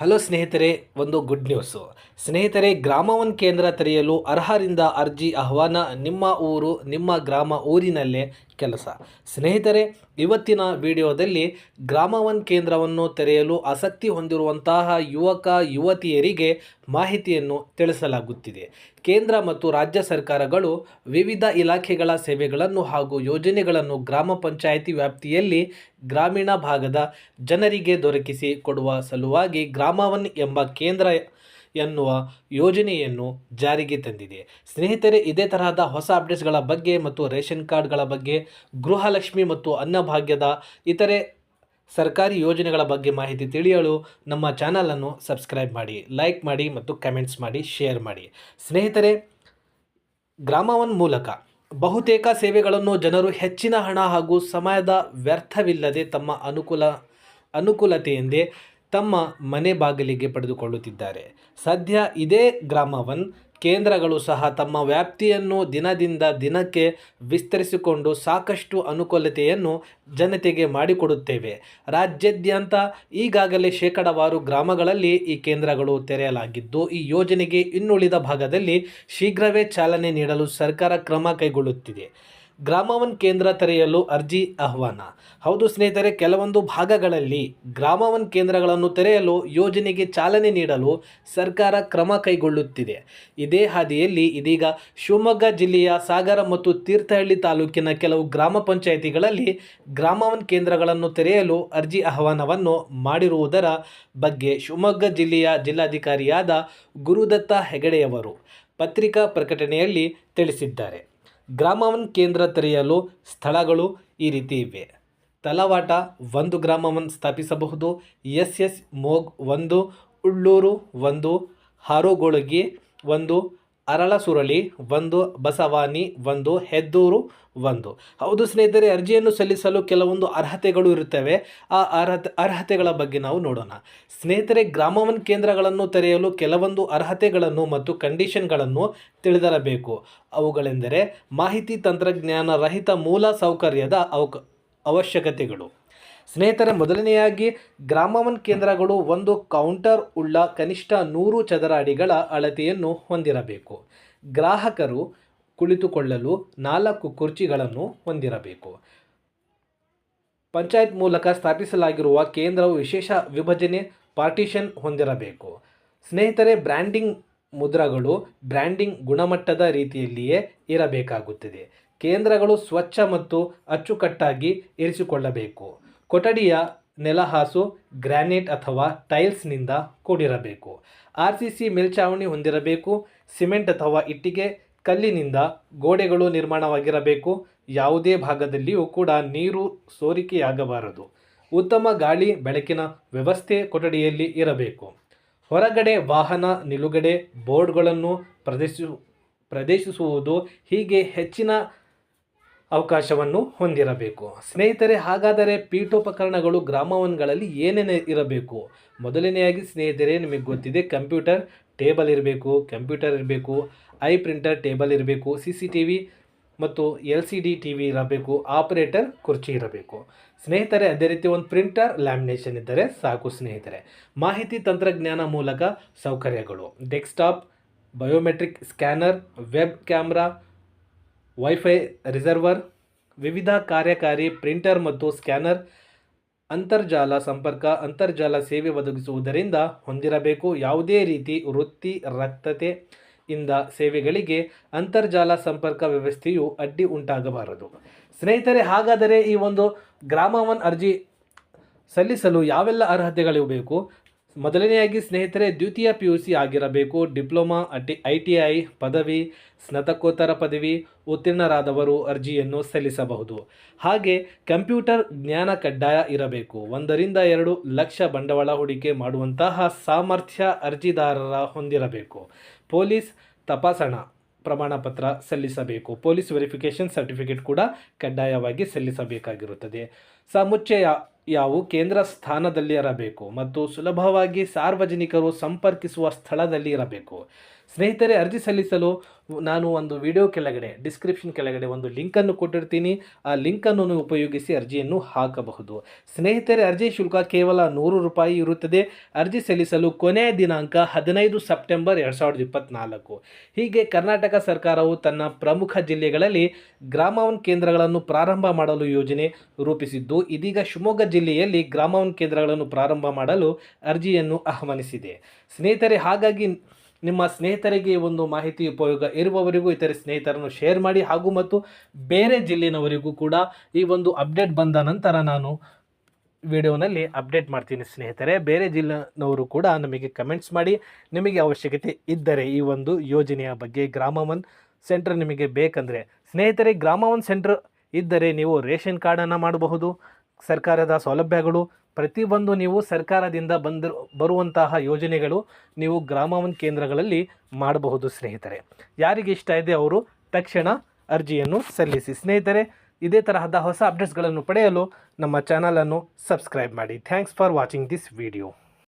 Hello ಸ್ನೇಹಿತರೆ, ಒಂದು good news ಸ್ನೇಹಿತರೆ, ಗ್ರಾಮವನ್ ಕೇಂದ್ರ ತೆರೆಯಲು ಅರ್ಹರಿಂದ ಅರ್ಜಿ ಆಹ್ವಾನ ನಿಮ್ಮ ಊರು, ನಿಮ್ಮ ಗ್ರಾಮ ಊರಿನಲ್ಲೇ ಕೆಲಸ. ಸ್ನೇಹಿತರೆ, ಇವತ್ತಿನ ವಿಡಿಯೋದಲ್ಲಿ ಗ್ರಾಮವನ್ ಕೇಂದ್ರವನ್ನು ತೆರೆಯಲು ಆಸಕ್ತಿ ಹೊಂದಿರುವಂತಹ ಯುವಕ, ಯುವತಿಯರಿಗೆ ಮಾಹಿತಿಯನ್ನು ತಿಳಿಸಲಾಗುತ್ತಿದೆ. ಕೇಂದ್ರ ಮತ್ತು ರಾಜ್ಯ ಸರ್ಕಾರಗಳು ವಿವಿಧ ಇಲಾಖೆಗಳ ಸೇವೆಗಳನ್ನು ಹಾಗೂ ಯೋಜನೆಗಳನ್ನು ಗ್ರಾಮ ಪಂಚಾಯಿತಿ ವ್ಯಾಪ್ತಿಯಲ್ಲಿ ಗ್ರಾಮೀಣ ಭಾಗದ ಜನರಿಗೆ ದೊರಕಿಸಿ ಕೊಡುವ ಸಲುವಾಗಿ ಗ್ರಾಮವನ್ ಎಂಬ ಕೇಂದ್ರ ಎನ್ನುವ ಯೋಜನೆಯನ್ನು ಜಾರಿಗೆ ತಂದಿದೆ. ಸ್ನೇಹಿತರೆ, ಇದೇ ತರಹದ ಹೊಸ ಅಪ್ಡೇಟ್ಸ್ಗಳ ಬಗ್ಗೆ ಮತ್ತು ರೇಷನ್ ಕಾರ್ಡ್ಗಳ ಬಗ್ಗೆ, ಗೃಹಲಕ್ಷ್ಮಿ ಮತ್ತು ಅನ್ನಭಾಗ್ಯದ ಇತರೆ ಸರ್ಕಾರಿ ಯೋಜನೆಗಳ ಬಗ್ಗೆ ಮಾಹಿತಿ ತಿಳಿಯಲು ನಮ್ಮ ಚಾನಲನ್ನು ಸಬ್ಸ್ಕ್ರೈಬ್ ಮಾಡಿ, ಲೈಕ್ ಮಾಡಿ ಮತ್ತು ಕಮೆಂಟ್ಸ್ ಮಾಡಿ, ಶೇರ್ ಮಾಡಿ. ಸ್ನೇಹಿತರೆ, ಗ್ರಾಮವನ್ ಮೂಲಕ ಬಹುತೇಕ ಸೇವೆಗಳನ್ನು ಜನರು ಹೆಚ್ಚಿನ ಹಣ ಹಾಗೂ ಸಮಯದ ವ್ಯರ್ಥವಿಲ್ಲದೆ ತಮ್ಮ ಅನುಕೂಲ, ಅನುಕೂಲತೆಯೆಂದೇ ತಮ್ಮ ಮನೆ ಬಾಗಿಲಿಗೆ ಪಡೆದುಕೊಳ್ಳುತ್ತಿದ್ದಾರೆ. ಸದ್ಯ ಇದೇ ಗ್ರಾಮವನ್, ಕೇಂದ್ರಗಳು ಸಹ ತಮ್ಮ ವ್ಯಾಪ್ತಿಯನ್ನು ದಿನದಿಂದ ದಿನಕ್ಕೆ ವಿಸ್ತರಿಸಿಕೊಂಡು ಸಾಕಷ್ಟು ಅನುಕೂಲತೆಯನ್ನು ಜನತೆಗೆ ಮಾಡಿಕೊಡುತ್ತೇವೆ. ರಾಜ್ಯಾದ್ಯಂತ ಈಗಾಗಲೇ ಶೇಕಡವಾರು ಗ್ರಾಮಗಳಲ್ಲಿ ಈ ಕೇಂದ್ರಗಳು ತೆರೆಯಲಾಗಿದ್ದು, ಈ ಯೋಜನೆಗೆ ಇನ್ನುಳಿದ ಭಾಗದಲ್ಲಿ ಶೀಘ್ರವೇ ಚಾಲನೆ ನೀಡಲು ಸರ್ಕಾರ ಕ್ರಮ ಕೈಗೊಳ್ಳುತ್ತಿದೆ. ಗ್ರಾಮವನ್ ಕೇಂದ್ರ ತೆರೆಯಲು ಅರ್ಜಿ ಆಹ್ವಾನ. ಹೌದು ಸ್ನೇಹಿತರೆ, ಕೆಲವೊಂದು ಭಾಗಗಳಲ್ಲಿ ಗ್ರಾಮವನ್ ಕೇಂದ್ರಗಳನ್ನು ತೆರೆಯಲು ಯೋಜನೆಗೆ ಚಾಲನೆ ನೀಡಲು ಸರ್ಕಾರ ಕ್ರಮ ಕೈಗೊಳ್ಳುತ್ತಿದೆ. ಇದೇ ಹಾದಿಯಲ್ಲಿ ಇದೀಗ ಶಿವಮೊಗ್ಗ ಜಿಲ್ಲೆಯ ಸಾಗರ ಮತ್ತು ತೀರ್ಥಹಳ್ಳಿ ತಾಲೂಕಿನ ಕೆಲವು ಗ್ರಾಮ ಪಂಚಾಯಿತಿಗಳಲ್ಲಿ ಗ್ರಾಮವನ್ ಕೇಂದ್ರಗಳನ್ನು ತೆರೆಯಲು ಅರ್ಜಿ ಆಹ್ವಾನವನ್ನು ಮಾಡಿರುವುದರ ಬಗ್ಗೆ ಶಿವಮೊಗ್ಗ ಜಿಲ್ಲೆಯ ಜಿಲ್ಲಾಧಿಕಾರಿಯಾದ ಗುರುದತ್ತ ಹೆಗಡೆಯವರು ಪತ್ರಿಕಾ ಪ್ರಕಟಣೆಯಲ್ಲಿ ತಿಳಿಸಿದ್ದಾರೆ. ಗ್ರಾಮವನ್ ಕೇಂದ್ರ ತೆರೆಯಲು ಸ್ಥಳಗಳು ಈ ರೀತಿ ಇವೆ. ತಲವಾಟ ಒಂದು ಗ್ರಾಮವನ್ನು ಸ್ಥಾಪಿಸಬಹುದು, ಎಸ್ ಎಸ್ ಮೋಗ್ ಒಂದು, ಉಳ್ಳೂರು ಒಂದು, ಹಾರೋಗೊಳಗಿ ಒಂದು ಅರಳಸುರಳಿ, ಒಂದು ಬಸವಾನಿ, ಒಂದು ಹೆದ್ದೂರು, ಒಂದು. ಹೌದು ಸ್ನೇಹಿತರೆ, ಅರ್ಜಿಯನ್ನು ಸಲ್ಲಿಸಲು ಕೆಲವೊಂದು ಅರ್ಹತೆಗಳು ಇರುತ್ತವೆ. ಆ ಅರ್ಹತೆ, ಅರ್ಹತೆಗಳ ಬಗ್ಗೆ ನಾವು ನೋಡೋಣ. ಸ್ನೇಹಿತರೆ, ಗ್ರಾಮವನ್ ಕೇಂದ್ರಗಳನ್ನು ತೆರೆಯಲು ಕೆಲವೊಂದು ಅರ್ಹತೆಗಳನ್ನು ಮತ್ತು ಕಂಡೀಷನ್ಗಳನ್ನು ತಿಳಿದಿರಬೇಕು. ಅವುಗಳೆಂದರೆ ಮಾಹಿತಿ ತಂತ್ರಜ್ಞಾನ ರಹಿತ ಮೂಲ ಸೌಕರ್ಯದ ಅವಕ, ಅವಶ್ಯಕತೆಗಳು. ಸ್ನೇಹಿತರೆ, ಮೊದಲನೆಯಾಗಿ ಗ್ರಾಮವನ್ ಕೇಂದ್ರಗಳು ಒಂದು ಕೌಂಟರ್ ಉಳ್ಳ ಕನಿಷ್ಠ ನೂರು ಚದರ ಅಡಿಗಳ ಅಳತೆಯನ್ನು ಹೊಂದಿರಬೇಕು. ಗ್ರಾಹಕರು ಕುಳಿತುಕೊಳ್ಳಲು ನಾಲ್ಕು ಕುರ್ಚಿಗಳನ್ನು ಹೊಂದಿರಬೇಕು. ಪಂಚಾಯತ್ ಮೂಲಕ ಸ್ಥಾಪಿಸಲಾಗಿರುವ ಕೇಂದ್ರವು ವಿಶೇಷ ವಿಭಜನೆ ಪಾರ್ಟಿಷನ್ ಹೊಂದಿರಬೇಕು. ಸ್ನೇಹಿತರೆ, ಬ್ರ್ಯಾಂಡಿಂಗ್ ಮುದ್ರಗಳು ಬ್ರ್ಯಾಂಡಿಂಗ್ ಗುಣಮಟ್ಟದ ರೀತಿಯಲ್ಲಿಯೇ ಇರಬೇಕಾಗುತ್ತದೆ. ಕೇಂದ್ರಗಳು ಸ್ವಚ್ಛ ಮತ್ತು ಅಚ್ಚುಕಟ್ಟಾಗಿ ಇರಿಸಿಕೊಳ್ಳಬೇಕು. ಕೊಠಡಿಯ ನೆಲಹಾಸು ಗ್ರಾನೈಟ್ ಅಥವಾ ಟೈಲ್ಸ್ನಿಂದ ಕೂಡಿರಬೇಕು. ಆರ್ ಸಿ ಸಿ ಮೇಲ್ಛಾವಣಿ ಹೊಂದಿರಬೇಕು. ಸಿಮೆಂಟ್ ಅಥವಾ ಇಟ್ಟಿಗೆ ಕಲ್ಲಿನಿಂದ ಗೋಡೆಗಳು ನಿರ್ಮಾಣವಾಗಿರಬೇಕು. ಯಾವುದೇ ಭಾಗದಲ್ಲಿಯೂ ಕೂಡ ನೀರು ಸೋರಿಕೆಯಾಗಬಾರದು. ಉತ್ತಮ ಗಾಳಿ, ಬೆಳಕಿನ ವ್ಯವಸ್ಥೆ ಕೊಠಡಿಯಲ್ಲಿ ಇರಬೇಕು. ಹೊರಗಡೆ ವಾಹನ, ನಿಲುಗಡೆ ಬೋರ್ಡ್ಗಳನ್ನು ಪ್ರದರ್ಶಿಸು ಪ್ರದೇಶಿಸುವುದು ಹೀಗೆ ಹೆಚ್ಚಿನ ಅವಕಾಶವನ್ನು ಹೊಂದಿರಬೇಕು. ಸ್ನೇಹಿತರೆ, ಹಾಗಾದರೆ ಪೀಠೋಪಕರಣಗಳು ಗ್ರಾಮವನ್ಗಳಲ್ಲಿ ಏನೇನು ಇರಬೇಕು? ಮೊದಲನೆಯಾಗಿ ಸ್ನೇಹಿತರೆ, ನಿಮಗೆ ಗೊತ್ತಿದೆ, ಕಂಪ್ಯೂಟರ್ ಟೇಬಲ್ ಇರಬೇಕು, ಕಂಪ್ಯೂಟರ್ ಇರಬೇಕು, ಐ ಪ್ರಿಂಟರ್ ಟೇಬಲ್ ಇರಬೇಕು, ಸಿ ಸಿ ಟಿ ವಿ ಮತ್ತು L C D T V ಇರಬೇಕು, ಆಪರೇಟರ್ ಕುರ್ಚಿ ಇರಬೇಕು. ಸ್ನೇಹಿತರೆ, ಅದೇ ರೀತಿ ಒಂದು ಪ್ರಿಂಟರ್ ಲ್ಯಾಮಿನೇಷನ್ ಇದ್ದರೆ ಸಾಕು ಸ್ನೇಹಿತರೆ. ಮಾಹಿತಿ ತಂತ್ರಜ್ಞಾನ ಮೂಲಕ ಸೌಕರ್ಯಗಳು. Desktop, biometric scanner, web camera wifi receiver ವಿವಿಧ ಕಾರ್ಯಕಾರಿ ಪ್ರಿಂಟರ್ ಮತ್ತು ಸ್ಕ್ಯಾನರ್ ಅಂತರ್ಜಾಲ ಸಂಪರ್ಕ, ಅಂತರ್ಜಾಲ ಸೇವೆ ಒದಗಿಸುವುದರಿಂದ ಹೊಂದಿರಬೇಕು. ಯಾವುದೇ ರೀತಿ ವೃತ್ತಿ, ರಕ್ತತೆ ಇಂದ ಸೇವೆಗಳಿಗೆ ಅಂತರ್ಜಾಲ ಸಂಪರ್ಕ ವ್ಯವಸ್ಥೆಯು ಅಡ್ಡಿ ಉಂಟಾಗಬಾರದು. ಸ್ನೇಹಿತರೆ, ಹಾಗಾದರೆ ಈ ಒಂದು ಗ್ರಾಮವನ್ ಅರ್ಜಿ ಸಲ್ಲಿಸಲು ಯಾವೆಲ್ಲ ಅರ್ಹತೆಗಳು ಮೊದಲನೆಯಾಗಿ ಸ್ನೇಹಿತರೆ, ದ್ವಿತೀಯ ಪಿ ಯು ಸಿ ಆಗಿರಬೇಕು. ಡಿಪ್ಲೊಮಾ, ಅಟಿ, ಐ ಟಿ ಐ, ಪದವಿ, ಸ್ನಾತಕೋತ್ತರ ಪದವಿ, ಉತ್ತೀರ್ಣರಾದವರು ಅರ್ಜಿಯನ್ನು ಸಲ್ಲಿಸಬಹುದು. ಹಾಗೆ ಕಂಪ್ಯೂಟರ್ ಜ್ಞಾನ ಕಡ್ಡಾಯ ಇರಬೇಕು. ಒಂದರಿಂದ ಎರಡು ಲಕ್ಷ ಬಂಡವಾಳ ಹೂಡಿಕೆ ಮಾಡುವಂತಹ ಸಾಮರ್ಥ್ಯ ಅರ್ಜಿದಾರರ ಹೊಂದಿರಬೇಕು. ಪೊಲೀಸ್ ತಪಾಸಣಾ ಪ್ರಮಾಣ ಪತ್ರ ಸಲ್ಲಿಸಬೇಕು. ಪೊಲೀಸ್ ವೆರಿಫಿಕೇಷನ್ ಸರ್ಟಿಫಿಕೇಟ್ ಕೂಡ ಕಡ್ಡಾಯವಾಗಿ ಸಲ್ಲಿಸಬೇಕಾಗಿರುತ್ತದೆ. ಸಮುಚ್ಚಯ ಯಾವು ಕೇಂದ್ರ ಸ್ಥಾನದಲ್ಲಿ ಇರಬೇಕು ಮತ್ತು ಸುಲಭವಾಗಿ ಸಾರ್ವಜನಿಕರು ಸಂಪರ್ಕಿಸುವ ಸ್ಥಳದಲ್ಲಿ ಇರಬೇಕು. ಸ್ನೇಹಿತರೆ, ಅರ್ಜಿ ಸಲ್ಲಿಸಲು ನಾನು ಒಂದು ವಿಡಿಯೋ ಕೆಳಗಡೆ ಡಿಸ್ಕ್ರಿಪ್ಷನ್ ಕೆಳಗಡೆ ಒಂದು ಲಿಂಕನ್ನು ಕೊಟ್ಟಿರ್ತೀನಿ. ಆ ಲಿಂಕನ್ನು ಉಪಯೋಗಿಸಿ ಅರ್ಜಿಯನ್ನು ಹಾಕಬಹುದು. ಸ್ನೇಹಿತರೆ, ಅರ್ಜಿ ಶುಲ್ಕ ಕೇವಲ ನೂರು ರೂಪಾಯಿ ಇರುತ್ತದೆ. ಅರ್ಜಿ ಸಲ್ಲಿಸಲು ಕೊನೆಯ ದಿನಾಂಕ ಹದಿನೈದು ಸೆಪ್ಟೆಂಬರ್ ಎರಡು ಸಾವಿರದ ಇಪ್ಪತ್ತ್ನಾಲ್ಕು ಹೀಗೆ ಕರ್ನಾಟಕ ಸರ್ಕಾರವು ತನ್ನ ಪ್ರಮುಖ ಜಿಲ್ಲೆಗಳಲ್ಲಿ ಗ್ರಾಮವನ್ ಕೇಂದ್ರಗಳನ್ನು ಪ್ರಾರಂಭ ಮಾಡಲು ಯೋಜನೆ ರೂಪಿಸಿದ್ದು, ಇದೀಗ ಶಿವಮೊಗ್ಗ ಜಿಲ್ಲೆಯಲ್ಲಿ ಗ್ರಾಮವನ್ ಕೇಂದ್ರಗಳನ್ನು ಪ್ರಾರಂಭ ಮಾಡಲು ಅರ್ಜಿಯನ್ನು ಆಹ್ವಾನಿಸಿದೆ. ಸ್ನೇಹಿತರೆ, ಹಾಗಾಗಿ ನಿಮ್ಮ ಸ್ನೇಹಿತರಿಗೆ ಈ ಒಂದು ಮಾಹಿತಿ ಉಪಯೋಗ ಇರುವವರಿಗೂ ಇತರೆ ಸ್ನೇಹಿತರನ್ನು ಶೇರ್ ಮಾಡಿ ಹಾಗೂ ಮತ್ತು ಬೇರೆ ಜಿಲ್ಲೆನವರಿಗೂ ಕೂಡ ಈ ಒಂದು ಅಪ್ಡೇಟ್ ಬಂದ ನಂತರ ನಾನು ವಿಡಿಯೋನಲ್ಲಿ ಅಪ್ಡೇಟ್ ಮಾಡ್ತೀನಿ ಸ್ನೇಹಿತರೆ. ಬೇರೆ ಜಿಲ್ಲೆನವರು ಕೂಡ ನಮಗೆ ಕಮೆಂಟ್ಸ್ ಮಾಡಿ ನಿಮಗೆ ಅವಶ್ಯಕತೆ ಇದ್ದರೆ ಈ ಒಂದು ಯೋಜನೆಯ ಬಗ್ಗೆ ಗ್ರಾಮ ಒನ್ ಸೆಂಟರ್ ನಿಮಗೆ ಬೇಕಂದರೆ. ಸ್ನೇಹಿತರೆ ಗ್ರಾಮ ಒನ್ ಸೆಂಟರ್ ಇದ್ದರೆ ನೀವು ರೇಷನ್ ಕಾರ್ಡನ್ನು ಮಾಡಬಹುದು. ಸರ್ಕಾರದ ಸೌಲಭ್ಯಗಳು ಪ್ರತಿಯೊಂದು ನೀವು ಸರ್ಕಾರದಿಂದ ಬಂದ ಬರುವಂತಹ ಯೋಜನೆಗಳು ನೀವು ಗ್ರಾಮವನ್ ಕೇಂದ್ರಗಳಲ್ಲಿ ಮಾಡಬಹುದು ಸ್ನೇಹಿತರೆ. ಯಾರಿಗೆ ಇಷ್ಟ ಇದೆ ಅವರು ತಕ್ಷಣ ಅರ್ಜಿಯನ್ನು ಸಲ್ಲಿಸಿ. ಸ್ನೇಹಿತರೆ, ಇದೇ ತರಹದ ಹೊಸ ಅಪ್ಡೇಟ್ಸ್ಗಳನ್ನು ಪಡೆಯಲು ನಮ್ಮ ಚಾನಲನ್ನು ಸಬ್ಸ್ಕ್ರೈಬ್ ಮಾಡಿ. Thanks for watching this video.